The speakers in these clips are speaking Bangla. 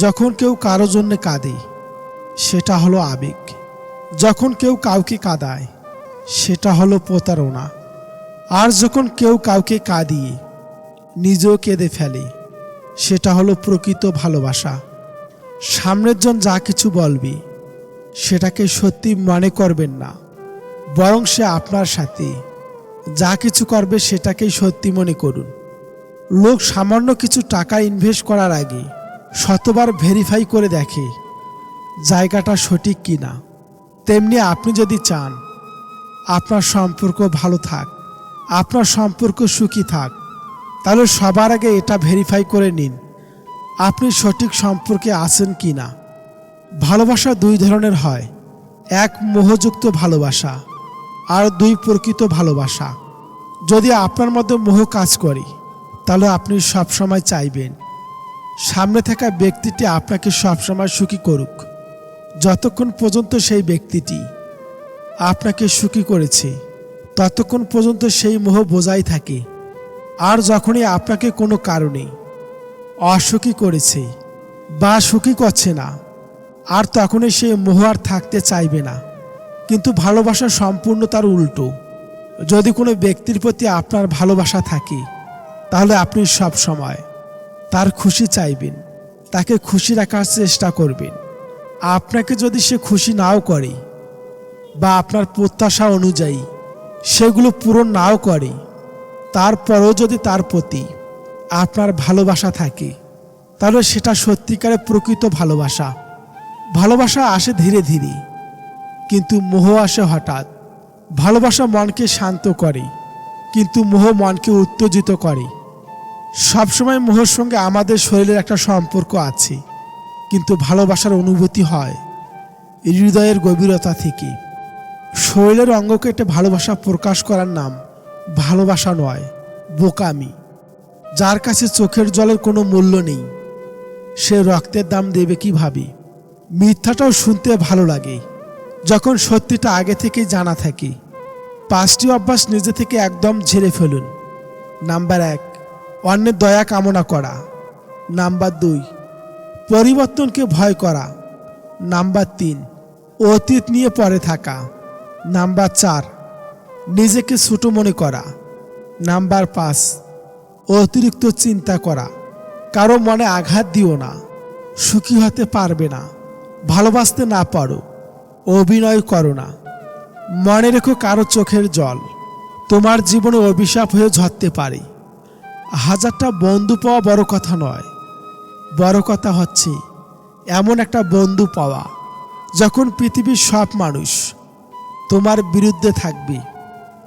যখন কেউ কারও জন্য কাঁদে, সেটা হলো আবেগ। যখন কেউ কাউকে কাঁদায়, সেটা হলো প্রতারণা। আর যখন কেউ কাউকে কাঁদিয়ে নিজেও কেঁদে ফেলে, সেটা হলো প্রকৃত ভালোবাসা। সামনের জন যা কিছু বলবে, সেটাকে সত্যি মনে করবেন না। বরং সে আপনার সাথে। যা কিছু করবে, সেটাকেই সত্যি মনে করুন। লোক সামান্য কিছু টাকা ইনভেস্ট করার আগে শতবার ভেরিফাই করে দেখে জায়গাটা সঠিক কি না তেমনি আপনি যদি চান, আপনার সম্পর্ক ভালো থাক, আপনার সম্পর্ক সুখী থাক, তাহলে সবার আগে এটা ভেরিফাই করে নিন, আপনি সঠিক সম্পর্কে আছেন কি না ভালোবাসা দুই ধরনের হয়, এক মোহযুক্ত ভালোবাসা আর দুই প্রকৃত ভালোবাসা। যদি আপনার মধ্যে মোহ কাজ করে, তাহলে আপনি সবসময় চাইবেন সামনে থাকা ব্যক্তিটি আপনাকে সবসময় সুখী করুক। যতক্ষণ পর্যন্ত সেই ব্যক্তিটি আপনাকে সুখী করেছে, ততক্ষণ পর্যন্ত সেই মোহ বোঝাই থাকে। আর যখনই আপনাকে কোনো কারণে অসুখী করেছে বা সুখী করছে না, আর তখনই সে মোহ আর থাকতে চাইবে না। কিন্তু ভালোবাসা সম্পূর্ণ তার উল্টো। যদি কোনো ব্যক্তির প্রতি আপনার ভালোবাসা থাকে, তাহলে আপনি সব সময় তার খুশি চাইবেন, তাকে খুশি রাখার চেষ্টা করবেন। আপনাকে যদি সে খুশি নাও করে বা আপনার প্রত্যাশা অনুযায়ী সেগুলো পূরণ নাও করে, তারপরেও যদি তার প্রতি আপনার ভালোবাসা থাকে, তাহলে সেটা সত্যিকারে প্রকৃত ভালোবাসা। ভালোবাসা আসে ধীরে ধীরে, কিন্তু মোহ আসে হঠাৎ। ভালোবাসা মনকে শান্ত করে, কিন্তু মোহ মনকে উত্তেজিত করে। সবসময় মোহর সঙ্গে আমাদের শরীরের একটা সম্পর্ক আছে, কিন্তু ভালোবাসার অনুভূতি হয় হৃদয়ের গভীরতা থেকে। শরীরের অঙ্গকে একটা ভালোবাসা প্রকাশ করার নাম ভালোবাসা নয়, বোকামি। যার কাছে চোখের জলের কোনো মূল্য নেই, সে রক্তের দাম দেবে কীভাবে? মিথ্যাটাও শুনতে ভালো লাগে। যখন সত্যিটা আগে থেকেই জানা থাকে, পাঁচটি অভ্যাস নিজে থেকে একদম ঝেড়ে ফেলুন। নাম্বার এক অন্যের দয়া কামনা করা। নাম্বার দুই, পরিবর্তনকে ভয় করা। নাম্বার তিন, অতীত নিয়ে পড়ে থাকা। নাম্বার চার, নিজেকে ছোট মনে করা। নাম্বার পাঁচ, অতিরিক্ত চিন্তা করা। কারও মনে আঘাত দিও না। সুখী হতে পারবে না। ভালোবাসতে না পারো। অভিনয় করো না। মনে রেখো কারও চোখের জল। তোমার জীবনে অভিশাপ হয়ে ঝরতে পারে। হাজারটা বন্ধু পাওয়া বড় কথা নয়। বড় কথা হচ্ছে, এমন একটা বন্ধু পাওয়া, যখন পৃথিবীর সব মানুষ তোমার বিরুদ্ধে থাকবে,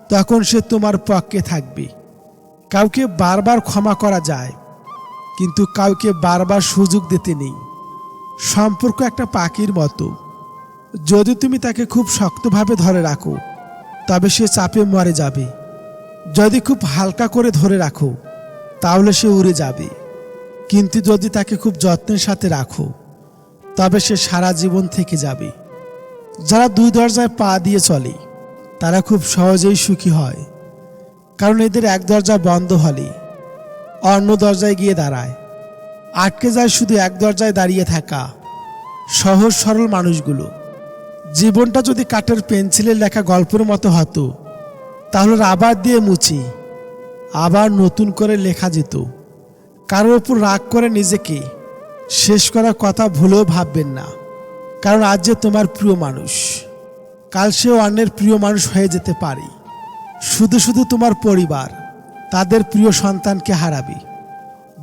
তখন সে তোমার পক্ষে থাকবে। কাউকে বারবার ক্ষমা করা যায়, কিন্তু কাউকে বারবার সুযোগ দিতে নেই। সম্পর্ক একটা পাখির মতো। যদি তুমি তাকে খুব শক্তভাবে ধরে রাখো, তবে সে চাপে মরে যাবে। যদি খুব হালকা করে ধরে রাখো তাহলে সে উড়ে যাবে। কিন্তু যদি তাকে খুব যত্নের সাথে রাখো, তবে সে সারা জীবন থেকে যাবে। যারা দুই দরজায় পা দিয়ে চলে, তারা খুব সহজেই সুখী হয়। কারণ এদের এক দরজা বন্ধ হলে, অন্য দরজায় গিয়ে দাঁড়ায়। আটকে যায় শুধু এক দরজায় দাঁড়িয়ে থাকা সহজ সরল মানুষগুলো। জীবনটা যদি কাঠের পেন্সিলের লেখা গল্পের মতো হতো, তাহলে আবার দিয়ে মুছি। আবার নতুন করে লেখা যেত। কারোর ওপর রাগ করে নিজেকে, শেষ করার কথা ভুলেও ভাববেন না। কারণ আজ যে তোমার প্রিয় মানুষ, কাল সেও অন্যের প্রিয় মানুষ হয়ে যেতে পারে। শুধু শুধু তোমার পরিবার, তাদের প্রিয় সন্তানকে হারাবে।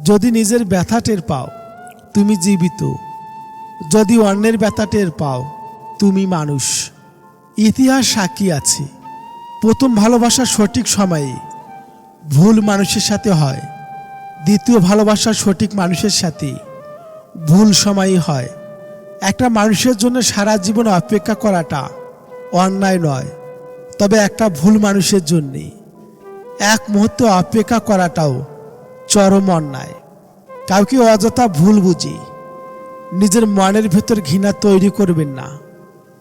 যদি নিজের ব্যথা টের পাও, তুমি জীবিত। যদি অন্যের ব্যথা টের পাও, তুমি মানুষ। ইতিহাস সাক্ষী আছে। প্রথম ভালোবাসার সঠিক সময়ে ভুল মানুষের সাথে হয়। দ্বিতীয় ভালোবাসা সঠিক মানুষের সাথে ভুল সময়ই হয়। একটা মানুষের জন্য সারা জীবন অপেক্ষা করাটা অন্যায় নয়, তবে একটা ভুল মানুষের জন্যে। এক মুহূর্ত অপেক্ষা করাটাও চরম অন্যায়। কাউকে অযথা ভুল বুঝি নিজের মনের ভেতর ঘৃণা তৈরি করবেন না।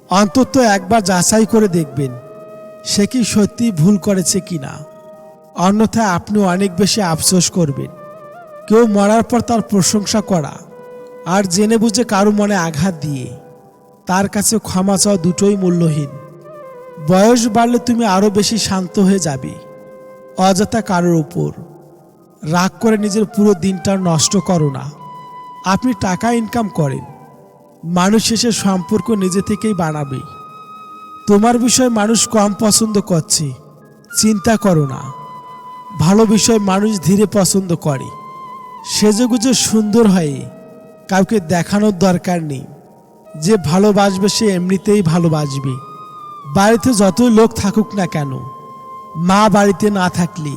অন্তত একবার যাচাই করে দেখবেন, সে কি সত্যি ভুল করেছে কিনা। অন্যথায় আপনি অনেক বেশি আফসোস করবেন। কেউ মরার পর তার প্রশংসা করা আর জেনে বুঝে কারও মনে আঘাত দিয়ে। তার কাছে ক্ষমা চাওয়া দুটোই মূল্যহীন। বয়স বাড়লে তুমি আরও বেশি শান্ত হয়ে যাবে, অযথা কারোর উপর। রাগ করে নিজের পুরো দিনটা নষ্ট করো না। আপনি টাকা ইনকাম করেন। মানুষ শেষে সম্পর্ক নিজে থেকেই বানাবে। তোমার বিষয়ে মানুষ কম পছন্দ করছে। চিন্তা করো না। ভালো বিষয় মানুষ ধীরে পছন্দ করে। সেজেগুজে সুন্দর হয়ে, কাউকে দেখানোর দরকার নেই। যে ভালোবাসবে সে এমনিতেই ভালোবাসবে। বাড়িতে যতই লোক থাকুক না কেন, মা বাড়িতে না থাকলে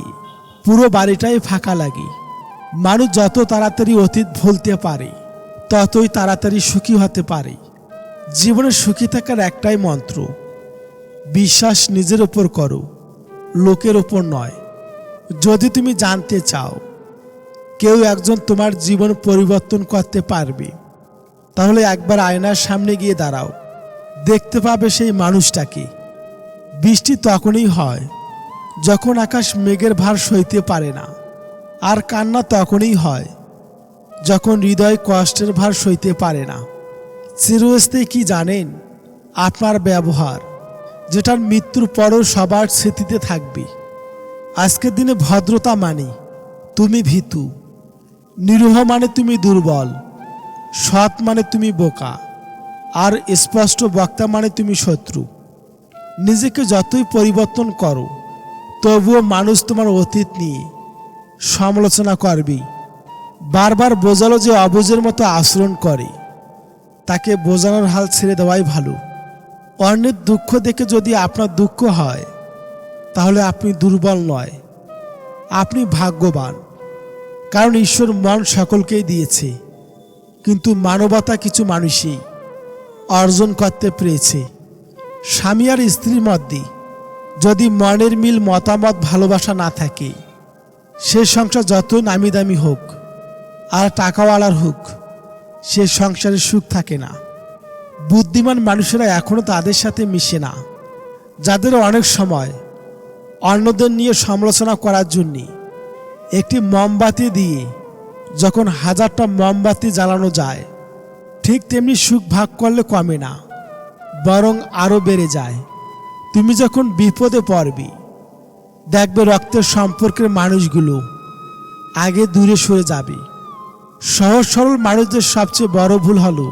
পুরো বাড়িটাই ফাঁকা লাগে। মানুষ যত তাড়াতাড়ি অতীত ভুলতে পারে, ততই তাড়াতাড়ি সুখী হতে পারে। জীবনে সুখী থাকার একটাই মন্ত্র, বিশ্বাস নিজের ওপর করো, লোকের ওপর নয়। যদি তুমি জানতে চাও, কেউ একজন তোমার জীবন পরিবর্তন করতে পারবে, তাহলে একবার আয়নার সামনে গিয়ে দাঁড়াও। দেখতে পাবে সেই মানুষটাকে। বৃষ্টি তখনই হয় যখন আকাশ মেঘের ভার সইতে পারে না, আর কান্না তখনই হয় যখন হৃদয় কষ্টের ভার সইতে পারে না। চিরস্থায়ী কি জানেন? আপনার ব্যবহার, যেটার মৃত্যুর পরও সবার স্মৃতিতে থাকবে। আজকের দিনে ভদ্রতা মানে তুমি ভীতু। নিরীহ মানে তুমি দুর্বল। সৎ মানে তুমি বোকা। আর স্পষ্ট বক্তা মানে তুমি শত্রু। নিজেকে যতই পরিবর্তন করো, তবুও মানুষ তোমার অতীত নিয়ে সমালোচনা করবে বারবার বোঝালো যে অবুজের মতো আচরণ করে। তাকে বোঝানোর হাল ছেড়ে দেওয়াই ভালো। অন্যের দুঃখ দেখে যদি আপনার দুঃখ হয় তাহলে আপনি দুর্বল নয়। আপনি ভাগ্যবান। কারণ ঈশ্বর মন সকলকেই দিয়েছে। কিন্তু মানবতা কিছু মানুষই অর্জন করতে পেরেছে। স্বামী আর স্ত্রীর মধ্যে যদি মনের মিল, মতামত, ভালোবাসা না থাকে, সে সংসার যত নামি দামি হোক আর টাকাওয়ালার হোক, সে সংসারে সুখ থাকে না। বুদ্ধিমান মানুষেরা এখনও তাদের সাথে মিশে না। যাদের অনেক সময় অন্যদের নিয়ে সমালোচনা করার জন্যে একটি মোমবাতি দিয়ে যখন হাজারটা মোমবাতি জ্বালানো যায়, ঠিক তেমনি সুখ ভাগ করলে কমে না, বরং আরও বেড়ে যায়। তুমি যখন বিপদে পড়বি, দেখবে রক্তের সম্পর্কের মানুষগুলো আগে দূরে সরে যাবে। সহজ সরল মানুষদের সবচেয়ে বড় ভুল হলো,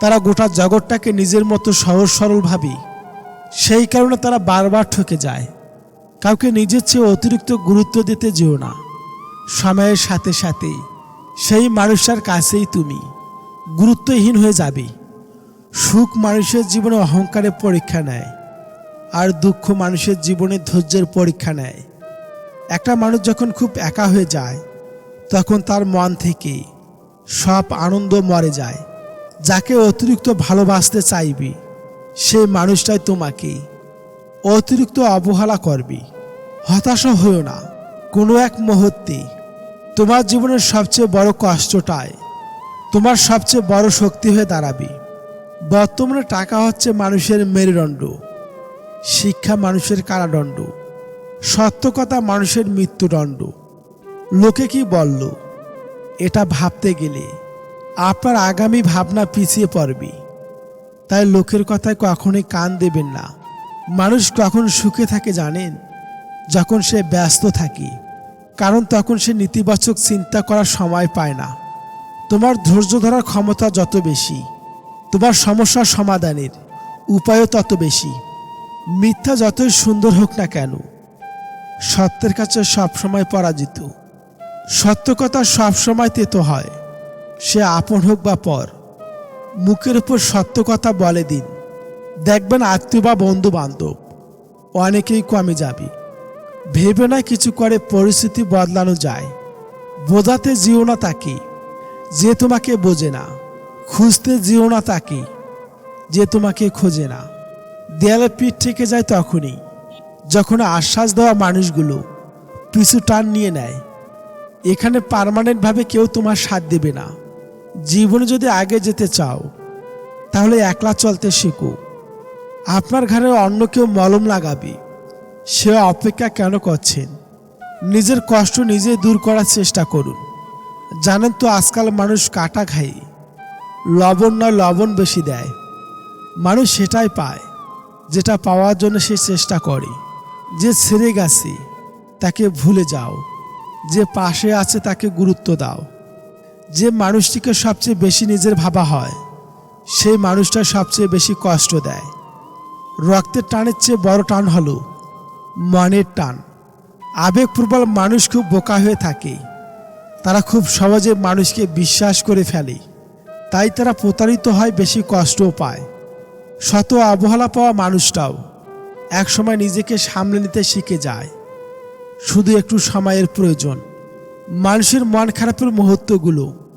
তারা গোটা জগৎটাকে নিজের মতো সহজ সরলভাবে সেই কারণে তারা বারবার ঠকে যায়। কাউকে নিজের চেয়ে অতিরিক্ত গুরুত্ব দিতে যেও না। সময়ের সাথে সাথে সেই মানুষটার কাছেই তুমি গুরুত্বহীন হয়ে যাবে। সুখ মানুষের জীবনে অহংকারের পরীক্ষা নেয় আর দুঃখ মানুষের জীবনে ধৈর্যের পরীক্ষা নেয়। একটা মানুষ যখন খুব একা হয়ে যায়, তখন তার মন থেকে সব আনন্দ মরে যায়। যাকে অতিরিক্ত ভালোবাসতে চাইবি, সেই মানুষটাই তোমাকে অতিরিক্ত অবহেলা করবে। হতাশা হয়েও না, কোনো এক মুহূর্তে। তোমার জীবনের সবচেয়ে বড় কষ্টটাই, তোমার সবচেয়ে বড় শক্তি হয়ে দাঁড়াবে। বর্তমানে টাকা হচ্ছে মানুষের মেরুদণ্ড, শিক্ষা মানুষের কারাদণ্ড, সত্য কথা মানুষের মৃত্যুদণ্ড। লোকে কি বলল? এটা ভাবতে গেলে আপনার আগামী ভাবনা পিছিয়ে পড়বে। তাই লোকের কথায় কখনোই কান দেবেন না। মানুষ কখন সুখে থাকে জানেন? যখন সে ব্যস্ত থাকে। কারণ তখন সে নেতিবাচক চিন্তা করার সময় পায় না। তোমার ধৈর্য ধরার ক্ষমতা যত বেশি, তোমার সমস্যা সমাধানের উপায়ও তত বেশি। মিথ্যা যতই সুন্দর হোক না কেন, সত্যের কাছে সবসময় পরাজিত। সত্য কথা সবসময় তেতো হয়, সে আপন হোক বা পর। মুখের উপর সত্য কথা বলে দিন। দেখবেন আত্মীয় বা বন্ধু বান্ধব অনেকেই কমে যাবে। ভেবে না কিছু করে পরিস্থিতি বদলানো যায়। বোঝাতে যেও না তাকে, যে তোমাকে বোঝে না। খুঁজতে যেও না তাকে, যে তোমাকে খোঁজে না। দেয়ালে পিঠ থেকে যায় তখনই, যখন আশ্বাস দেওয়া মানুষগুলো পিছু টান নিয়ে নেয়। এখানে পার্মানেন্টভাবে কেউ তোমার সাথ দেবে না। জীবনে যদি আগে যেতে চাও, তাহলে একলা চলতে শেখো। আপনার ঘরে অন্য কেউ মলম লাগাবে, সে অপেক্ষা কেন করছেন? নিজের কষ্ট নিজে দূর করার চেষ্টা করুন। জানেন তো আজকাল মানুষ কাটা খায়, লবণ নয় লবণ বেশি দেয়। মানুষ সেটাই পায়, যেটা পাওয়ার জন্য সে চেষ্টা করে। যে ছেড়ে গেছে, তাকে ভুলে যাও। যে পাশে আছে, তাকে গুরুত্ব দাও। যে মানুষটিকে সবচেয়ে বেশি নিজের ভাবা হয়, সেই মানুষটা সবচেয়ে বেশি কষ্ট দেয়। রক্তের টানের চেয়ে বড় টান হলো মনের টান। আবেগপ্রবল মানুষ খুব বোকা হয়ে থাকে। তারা খুব সহজে মানুষকে বিশ্বাস করে ফেলে। তাই তারা প্রতারিত হয়, বেশি কষ্টও পায়। শত অবহেলা পাওয়া মানুষটাও একসময় নিজেকে সামলে নিতে শিখে যায়। শুধু একটু সময়ের প্রয়োজন। মানুষের মন খারাপের মুহূর্তগুলো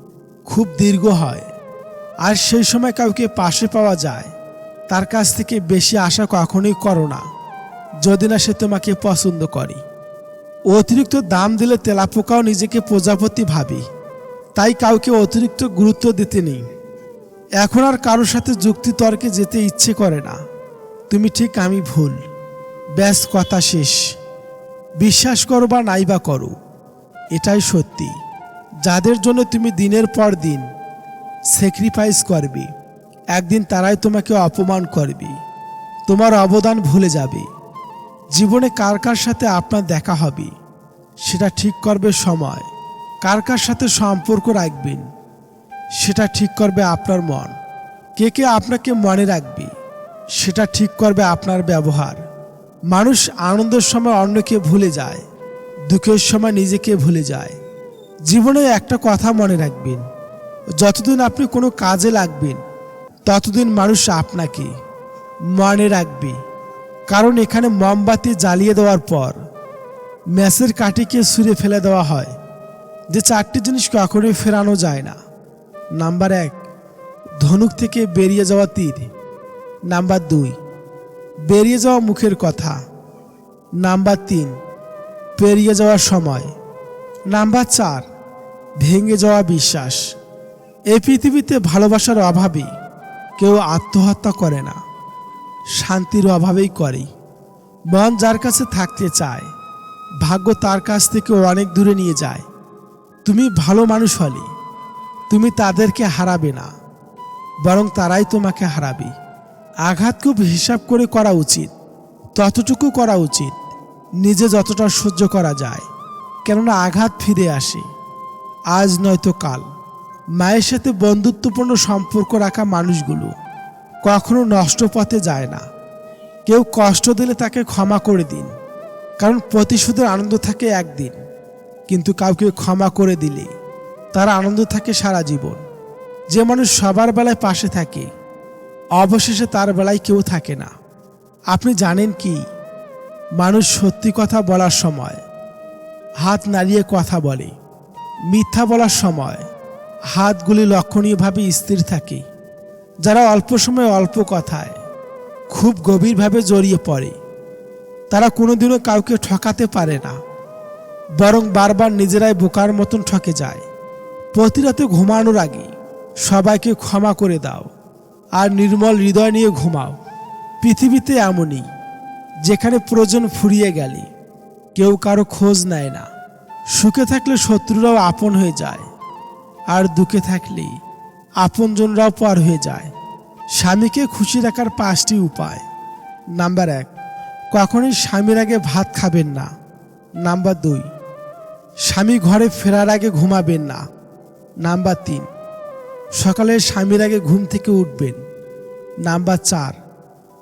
খুব দীর্ঘ হয়। আর সেই সময় কাউকে পাশে পাওয়া যায়। তার কাছ থেকে বেশি আশা কখনোই করো না, যদি না সে তোমাকে পছন্দ করে। অতিরিক্ত দাম দিলে তেলাপোকাও নিজেকে প্রজাপতি ভাবি, তাই কাউকে অতিরিক্ত গুরুত্ব দিতে নেই। এখন আর কারোর সাথে যুক্তি তর্কে যেতে ইচ্ছে করে না। তুমি ঠিক আমি ভুল। ব্যাস, কথা শেষ। বিশ্বাস করো বা নাই বা করো, এটাই সত্যি। যাদের জন্য তুমি দিনের পর দিন স্যাক্রিফাইস করবে। একদিন তারাই তোমাকে অপমান করবে। তোমার অবদান ভুলে যাবে। জীবনে কার কার সাথে আপনার দেখা হবে, সেটা ঠিক করবে সময়। কার কার সাথে সম্পর্ক রাখবেন, সেটা ঠিক করবে আপনার মন। কে কে আপনাকে মনে রাখবে, সেটা ঠিক করবে আপনার ব্যবহার। মানুষ আনন্দের সময় অন্যকে ভুলে যায়, দুঃখের সময় নিজেকে ভুলে যায়। জীবনে একটা কথা মনে রাখবেন, যতদিন আপনি কোনো কাজে লাগবেন ততদিন মানুষ আপনাকে মনে রাখবে। কারণ এখানে মোমবাতি জ্বালিয়ে দেওয়ার পর ম্যাচের কাঠিকে ছুঁড়ে ফেলে দেওয়া হয়। যে চারটি জিনিস কখনোই ফেরানো যায় না। নাম্বার এক, ধনুক থেকে বেরিয়ে যাওয়া তীর। নাম্বার দুই, বেরিয়ে যাওয়া মুখের কথা। নাম্বার তিন, পেরিয়ে যাওয়ার সময়। নাম্বার চার, ভেঙে যাওয়া বিশ্বাস। এই পৃথিবীতে ভালোবাসার অভাবে কেউ আত্মহত্যা করে না, শান্তির অভাবেই করে। মন যার কাছে থাকতে চায়, ভাগ্য তার কাছ থেকে অনেক দূরে নিয়ে যায়। তুমি ভালো মানুষ হলে, তুমি তাদেরকে হারাবে না, বরং তারাই তোমাকে হারাবে। আঘাত খুব হিসাব করে করা উচিত, ততটুকু করা উচিত, নিজে যতটা সহ্য করা যায়, কেননা আঘাত ফিরে আসে। আজ নয়তো কাল। মায়ের সাথে বন্ধুত্বপূর্ণ সম্পর্ক রাখা মানুষগুলো কখনো নষ্ট পথে যায় না। কেউ কষ্ট দিলে তাকে ক্ষমা করে দিন, কারণ প্রতিশোধের আনন্দ থাকে একদিন, কিন্তু কাউকে ক্ষমা করে দিলে তার আনন্দ থাকে সারা জীবন। যে মানুষ সবার বেলায় পাশে থাকে, অবশেষে তার বেলায় কেউ থাকে না। আপনি জানেন কি? মানুষ সত্যি কথা বলার সময়, হাত নাড়িয়ে কথা বলে, মিথ্যা বলার সময় হাতগুলি লক্ষণীয়ভাবে স্থির থাকে, যারা অল্প সময় অল্প কথায়, খুব গভীরভাবে জড়িয়ে পড়ে। তারা কোনোদিনও কাউকে ঠকাতে পারে না, বরং বারবার নিজেরাই বোকার মতন ঠকে যায়। প্রতি রাতে ঘুমানোর আগে সবাইকে ক্ষমা করে দাও, আর নির্মল হৃদয় নিয়ে ঘুমাও। পৃথিবীতে এমনই, যেখানে প্রয়োজন ফুরিয়ে গেলে কেউ কারও খোঁজ নেয় না। সুখে থাকলে শত্রুরাও আপন হয়ে যায়। আর দুঃখে থাকলে আপনজনরাও পার হয়ে যায়। স্বামীকে খুশি রাখার পাঁচটি উপায়। নাম্বার এক, কখনই স্বামীর আগে ভাত খাবেন না। নাম্বার দুই, স্বামী ঘরে ফেরার আগে ঘুমাবেন না। নাম্বার তিন, সকালে স্বামীর আগে ঘুম থেকে উঠবেন। নাম্বার চার,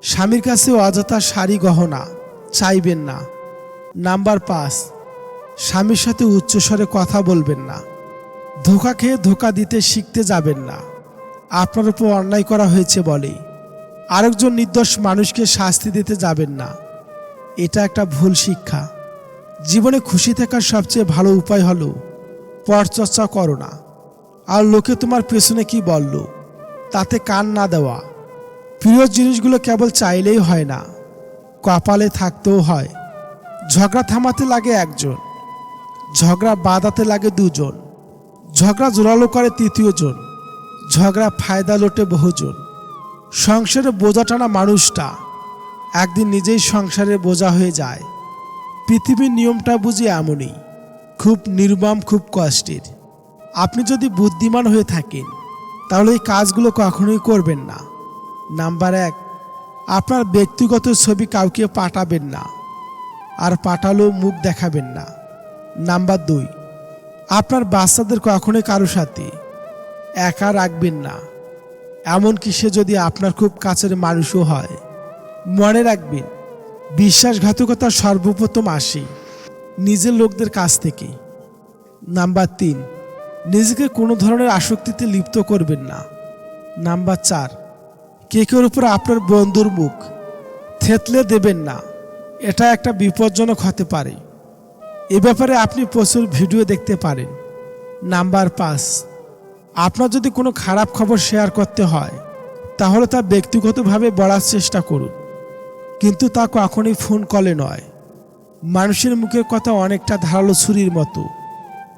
স্বামীর কাছে অযথা শাড়ি, গহনা চাইবেন না। নাম্বার পাঁচ, স্বামীর সাথে উচ্চস্বরে কথা বলবেন না। ধোকা খেয়ে ধোকা দিতে শিখতে যাবেন না। আপনার উপর অন্যায় করা হয়েছে বলে আরেকজন নির্দোষ মানুষকে শাস্তি দিতে যাবেন না। এটা একটা ভুল শিক্ষা। জীবনে খুশি থাকার সবচেয়ে ভালো উপায় হলো পরচর্চা করো না। আর লোকে তোমার পেছনে কি বলল, তাতে কান না দেওয়া। প্রিয় জিনিসগুলো কেবল চাইলেই হয় না, কপালে থাকতেও হয়। ঝগড়া থামাতে লাগে একজন, ঝগড়া বাঁধাতে লাগে দুজন। ঝগড়া জোরালো করে তৃতীয় জন। ঝগড়া ফায়দা লোটে বহুজন। সংসারে বোঝা টানা মানুষটা একদিন নিজেই সংসারে বোঝা হয়ে যায়। পৃথিবীর নিয়মটা বুঝি এমনই, খুব নির্মম, খুব কষ্টের। আপনি যদি বুদ্ধিমান হয়ে থাকেন, তাহলে এই কাজগুলো কখনোই করবেন না। নাম্বার এক, আপনার ব্যক্তিগত ছবি কাউকে পাঠাবেন না। আর পাঠালেও মুখ দেখাবেন না। নাম্বার দুই আপনার বাচ্চাদের কখনোই কারও সাথে একা রাখবেন না। এমনকি সে যদি আপনার খুব কাছের মানুষও হয়, মনে রাখবেন বিশ্বাসঘাতকতা সর্বপ্রথম আসে নিজের লোকদের কাছ থেকে। নাম্বার তিন, নিজেকে কোনো ধরনের আসক্তিতে লিপ্ত করবেন না। নাম্বার চার, কেকের উপর আপনার বন্ধুর মুখ থেতলে দেবেন না। এটা একটা বিপজ্জনক হতে পারে। এ ব্যাপারে আপনি প্রচুর ভিডিও দেখতে পারেন। নাম্বার পাঁচ, আপনার যদি কোনো খারাপ খবর শেয়ার করতে হয়, তাহলে তা ব্যক্তিগতভাবে বলার চেষ্টা করুন। কিন্তু তা কখনোই ফোন কলে নয়। মানুষের মুখের কথা অনেকটা ধারালো ছুরির মতো,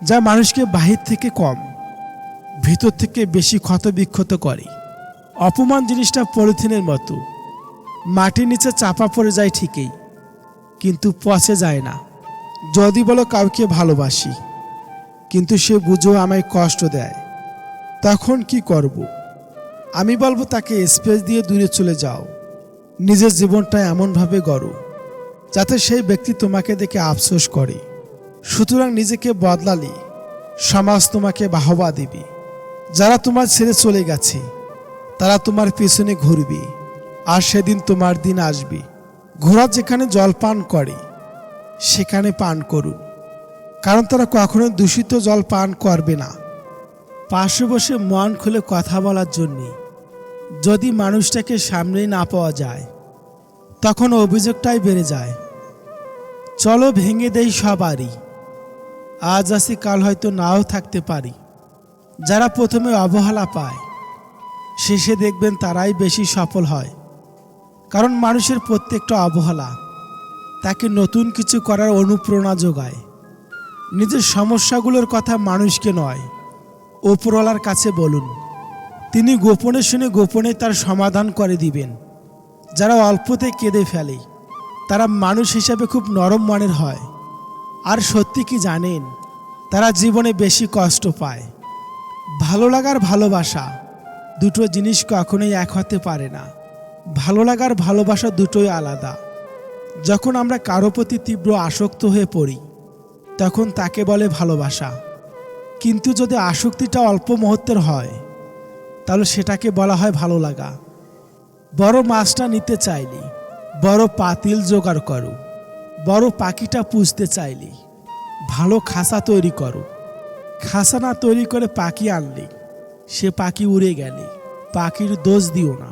যা মানুষকে বাহির থেকে কম, ভিতর থেকে বেশি ক্ষত বিক্ষত করে। অপমান জিনিসটা পলিথিনের মতো। মাটির নিচে চাপা পড়ে যায় ঠিকই, কিন্তু পচে যায় না। যদি বলো কাউকে ভালোবাসি, কিন্তু সে বুঝেও আমায় কষ্ট দেয়, তখন কি করব? আমি বলব তাকে স্পেস দিয়ে দূরে চলে যাও, নিজের জীবনটা এমনভাবে গড়ো, যাতে সেই ব্যক্তি তোমাকে দেখে আফসোস করে। সুতরাং নিজেকে বদলালে, সমাজ তোমাকে বাহবা দেবে। যারা তোমার ছেড়ে চলে গেছে, তারা তোমার পেছনে ঘুরবে, আর সেদিন তোমার দিন আসবে। ঘোড়া যেখানে জল পান করে সেখানে পান করুন। কারণ তারা কখনো দূষিত জল পান করবে না। পাশে বসে মন খুলে কথা বলার জন্যে যদি মানুষটাকে সামনেই না পাওয়া যায়, তখন অভিযোগটাই বেড়ে যায়। চলো ভেঙে দেই সবারই। আজ আসি, কাল হয়তো নাও থাকতে পারি। যারা প্রথমে অবহেলা পায়, শেষে দেখবেন তারাই বেশি সফল হয়। কারণ মানুষের প্রত্যেকটা অবহেলা তাকে নতুন কিছু করার অনুপ্রেরণা যোগায়। নিজের সমস্যাগুলোর কথা মানুষকে নয় ওপরওয়ালার কাছে বলুন। তিনি গোপনে শুনে গোপনে তার সমাধান করে দিবেন। যারা অল্পতে কেঁদে ফেলে, তারা মানুষ হিসাবে খুব নরম মনের হয়। আর সত্যি কি জানেন, তারা জীবনে বেশি কষ্ট পায়। ভালো লাগার ভালোবাসা দুটো জিনিস কখনোই এক হতে পারে না। ভালো লাগার ভালোবাসা দুটোই আলাদা। যখন আমরা কারও প্রতি তীব্র আসক্ত হয়ে পড়ি, তখন তাকে বলে ভালোবাসা। কিন্তু যদি আসক্তিটা অল্প মুহূর্তের হয়, তাহলে সেটাকে বলা হয় ভালো লাগা। বড় মাছটা নিতে চাইলি, বড় পাতিল জোগাড় করো, বড় পাখিটা পুষতে চাইলি, ভালো খাসা তৈরি করো। খাসা না তৈরি করে পাখি আনলি, সে পাখি উড়ে গেলে, পাখির দোষ দিও না।